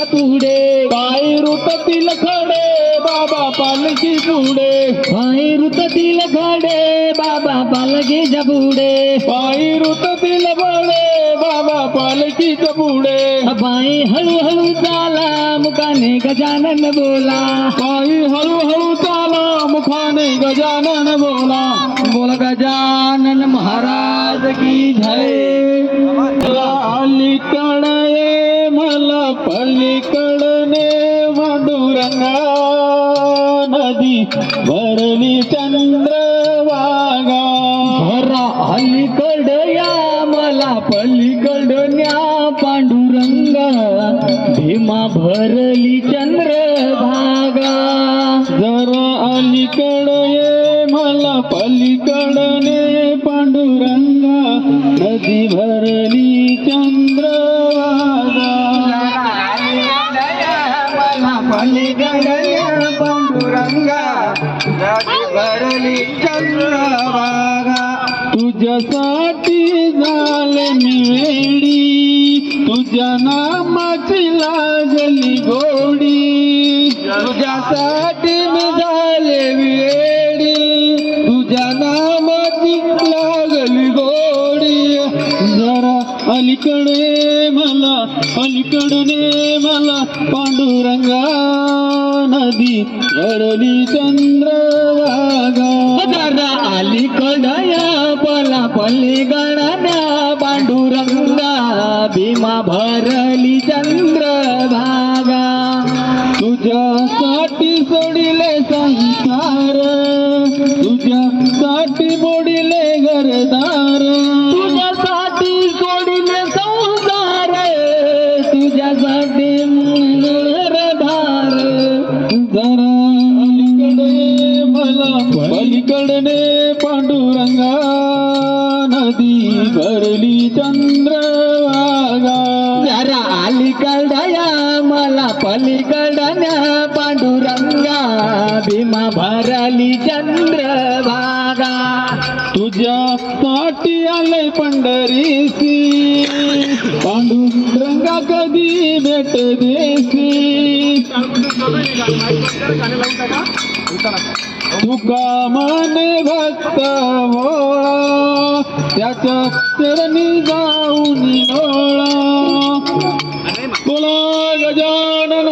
पालखीच्या पुढे पायी रुततील खडे बाबा पालखी पुढे पायी ऋततील खडे बाबा पालखीच्या पुढे. पायी रुततील बडे बाबा पालखीच्या पुढे. पायी हळूहळू चाला मुखाने गजानन बोला. पायी हळूहळू चाला मुखाने गजानन बोला. बोल गजानन पलीकडने मांडुरंगा नदी भरली चंद्रवागा घरा अलीकड या मला पलीकड न्या पांडुरंग. भीमा भरली चंद्र भागा जरा अलीकड ये मला पलीकडने पांडुरंगा. नदी भरली चंद्रवागा न्या पांडुरंगा भरली तुझ्यासाठी झाले मी वेडी तुझ्या नामाची लागली गोडी तुझ्यासाठी मी झाले अलीकडे मला अलीकडे मला पांडुरंगा नदी भरली चंद्रभागा. जरा अलीकड या पला पलीकडण्या पांडुरंगा भीमा भरली चंद्र भागा तुझ्यासाठी सोडिले संसार तुझ्यासाठी मोडिले घरदार. अलीकडे मला पलीकडने पांडुरंगा नदी भरली चंद्रभागा जरा अलीकड या मला पलीकडण्या पांडुरंगा भीमा भरली चंद्र भागा तुझ्यासाठी आले पंढरीसी पांडुरंगा कधी भेट देसी तुकामाने भक्त भोळा त्याच्या चरणी जाऊन लोळा गजानन